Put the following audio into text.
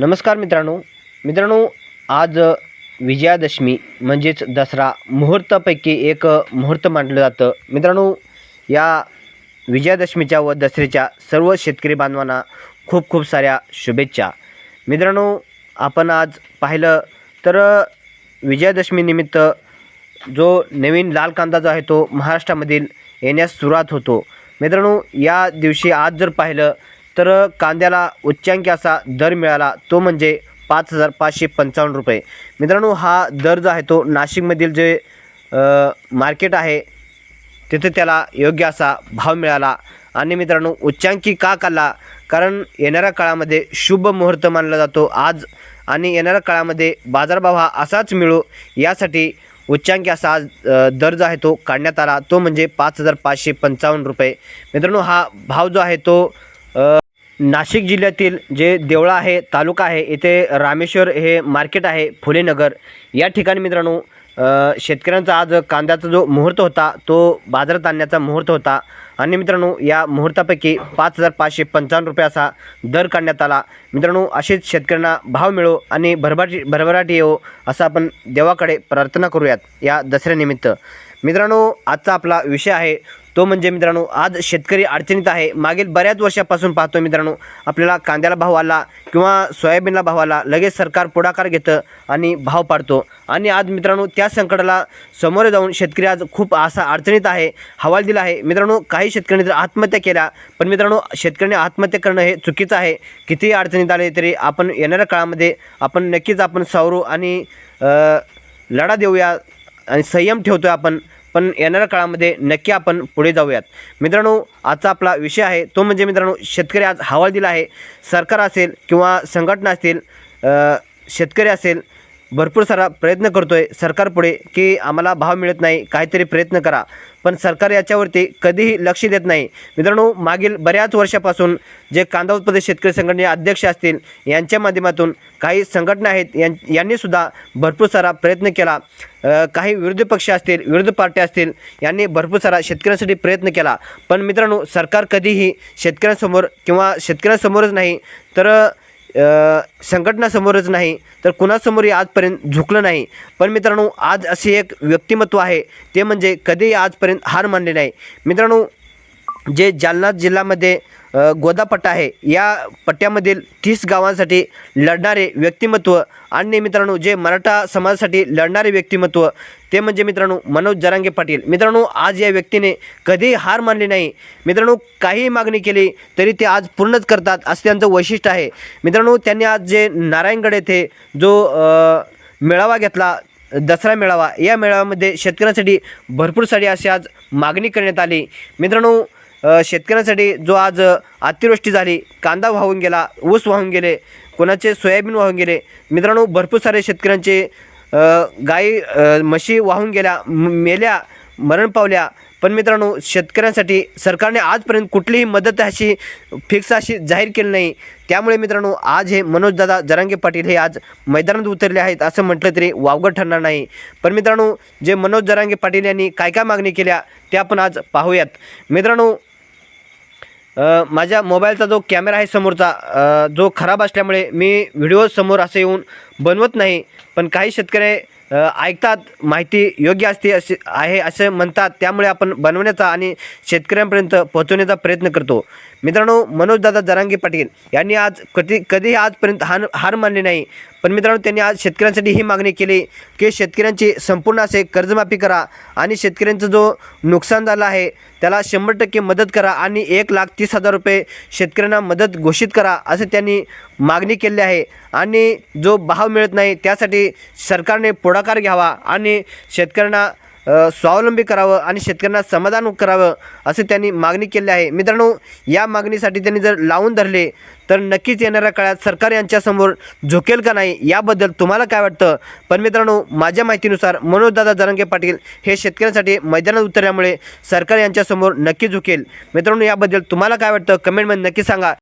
नमस्कार मित्रांनो. मित्रांनो आज विजयादशमी म्हणजेच दसरा मुहूर्तापैकी एक मुहूर्त मानलं जातं. मित्रांनो या विजयादशमीच्या व दसऱ्याच्या सर्व शेतकरी बांधवांना खूप खूप साऱ्या शुभेच्छा. मित्रांनो आपण आज पाहिलं तर विजयादशमीनिमित्त जो नवीन लाल कांदा जो आहे तो महाराष्ट्रामधील येण्यास सुरुवात होतो. मित्रांनो या दिवशी आज जर पाहिलं तर कांद्याला उच्चांकी असा दर मिळाला तो म्हणजे पाच हजार पाचशे पंचावन्न रुपये. मित्रांनो हा दर जो आहे तो नाशिकमधील जे मार्केट आहे तिथे त्याला योग्य असा भाव मिळाला. आणि मित्रांनो उच्चांकी का काढला? कारण येणाऱ्या काळामध्ये शुभ मुहूर्त मानला जातो आज आणि येणाऱ्या काळामध्ये बाजारभाव हा असाच मिळो यासाठी उच्चांकी असा आज दर जो आहे तो काढण्यात आला. तो म्हणजे पाच हजार पाचशे पंचावन्न रुपये. मित्रांनो हा भाव जो आहे तो नाशिक जिल्ह्यातील जे देवळा आहे तालुका आहे इथे रामेश्वर हे मार्केट आहे फुलेनगर या ठिकाणी मित्रांनो शेतकऱ्यांचा आज कांद्याचा जो मुहूर्त होता तो बाजारात आणण्याचा मुहूर्त होता. आणि मित्रांनो या मुहूर्तापैकी पाच हजार पाचशे पंचावन्न रुपये असा दर काढण्यात आला. मित्रांनो असेच शेतकऱ्यांना भाव मिळो आणि भरभराटी भरभराटी येवो असं आपण देवाकडे प्रार्थना करूयात या दसऱ्यानिमित्त. मित्रांनो आजचा आपला विषय आहे तो म्हणजे मित्रांनो आज शेतकरी अडचणीत आहे. मागील बऱ्याच वर्षापासून पाहतो मित्रांनो आपल्याला कांद्याला भाव आला किंवा सोयाबीनला भाव आला लगेच सरकार पुढाकार घेतं आणि भाव पाडतो. आणि आज मित्रांनो त्या संकटाला समोर जाऊन शेतकरी आज खूप असा अडचणीत आहे हवाल दिला आहे. मित्रांनो काही शेतकऱ्यांनी तर आत्महत्या केल्या पण मित्रांनो शेतकऱ्यांनी आत्महत्या करणं हे चुकीचं आहे. कितीही अडचणीत आले तरी आपण येणाऱ्या काळामध्ये आपण नक्कीच आपण सावरू आणि लढा देऊया. आणि संयम ठेवतो आपण पण येणाऱ्या काळामध्ये नक्की आपण पुढे जाऊयात. मित्रांनो आजचा आपला विषय आहे तो म्हणजे मित्रांनो शेतकरी आज हवाल दिला आहे. सरकार असेल किंवा संघटना असतील शेतकरी असेल भरपूर सारा प्रयत्न करतो आहे सरकारपुढे की आम्हाला भाव मिळत नाही काहीतरी प्रयत्न करा. पण सरकार याच्यावरती कधीही लक्ष देत नाही. मित्रांनो मागील बऱ्याच वर्षापासून जे कांदा उत्पादक शेतकरी संघटने अध्यक्ष असतील यांच्या माध्यमातून काही संघटना आहेत यां यांनीसुद्धा भरपूर सारा प्रयत्न केला. काही विरोधी पक्ष असतील विरोधी पार्ट्या असतील यांनी भरपूर सारा शेतकऱ्यांसाठी प्रयत्न केला. पण मित्रांनो सरकार कधीही शेतकऱ्यांसमोर किंवा शेतकऱ्यांसमोरच नाही. तर संघटनासमोरच नाही तर कुणासमोरही आजपर्यंत झुकलं नाही. पण मित्रांनो आज असे एक व्यक्तिमत्व आहे ते म्हणजे कधीही आजपर्यंत हार मानले नाही. मित्रांनो जे जालना जिल्ह्यामध्ये गोदापट्टा आहे. या पट्ट्यामधील तीस गावांसाठी लढणारे व्यक्तिमत्व आणि मित्रांनो जे मराठा समाजासाठी लढणारे व्यक्तिमत्व ते म्हणजे मित्रांनो मनोज जरांगे पाटील. मित्रांनो आज या व्यक्तीने कधीही हार मानली नाही. मित्रांनो काहीही मागणी केली तरी ते आज पूर्णच करतात असं त्यांचं वैशिष्ट्य आहे. मित्रांनो त्यांनी आज जे नारायणगड येथे जो मेळावा घेतला दसरा मेळावा या मेळाव्यामध्ये शेतकऱ्यांसाठी भरपूर सारी अशी आज मागणी करण्यात आली. मित्रांनो शेतकऱ्यांसाठी जो आज अतिवृष्टी झाली कांदा वाहून गेला ऊस वाहून गेले कोणाचे सोयाबीन वाहून गेले मित्रांनो भरपूर सारे शेतकऱ्यांचे गाई म्हशी वाहून गेल्या मेल्या मरण पावल्या. पण मित्रांनो शेतकऱ्यांसाठी सरकारने आजपर्यंत कुठलीही मदत अशी फिक्स अशी जाहीर केली नाही. त्यामुळे मित्रांनो आज हे मनोजदादा जरांगे पाटील हे आज मैदानात उतरले आहेत असं म्हटलं तरी वावगं ठरणार नाही. पण मित्रांनो जे मनोज जरांगे पाटील यांनी काय काय मागणी केल्या ते आपण आज पाहूयात. मित्रांनो माझ्या मोबाईलचा जो कॅमेरा आहे समोरचा जो खराब असल्यामुळे मी व्हिडिओ समोर असं येऊन बनवत नाही. पण काही शेतकरी ऐकतात माहिती योग्य असते असे आहे असं म्हणतात त्यामुळे आपण बनवण्याचा आणि शेतकऱ्यांपर्यंत पोहोचवण्याचा प्रयत्न करतो. मित्रांनो मनोजदादा जरांगे पाटील यांनी आज कधी कधीही आजपर्यंत हार हार मानली नाही. पण मित्रांनो त्यांनी आज शेतकऱ्यांसाठी ही मागणी केली की शेतकऱ्यांची संपूर्ण असे कर्जमाफी करा आणि शेतकऱ्यांचं जो नुकसान झालं आहे त्याला शंभर टक्के मदत करा आणि एक लाख तीस हजार रुपये शेतकऱ्यांना मदत घोषित करा असं त्यांनी मागणी केली आहे. आणि जो भाव मिळत नाही त्यासाठी सरकारने पुढाकार घ्यावा आणि शेतकऱ्यांना स्वावलंबी करावं आणि शेतकऱ्यांना समाधान करावं असं त्यांनी मागणी केली आहे. मित्रांनो या मागणीसाठी त्यांनी जर लावून धरले तर नक्कीच येणाऱ्या काळात सरकार यांच्यासमोर झुकेल का नाही याबद्दल तुम्हाला काय वाटतं? पण मित्रांनो माझ्या माहितीनुसार मनोजदादा जरंगे पाटील हे शेतकऱ्यांसाठी मैदानात उतरल्यामुळे सरकार यांच्यासमोर नक्की झुकेल. मित्रांनो याबद्दल तुम्हाला काय वाटतं? कमेंटमध्ये नक्की सांगा.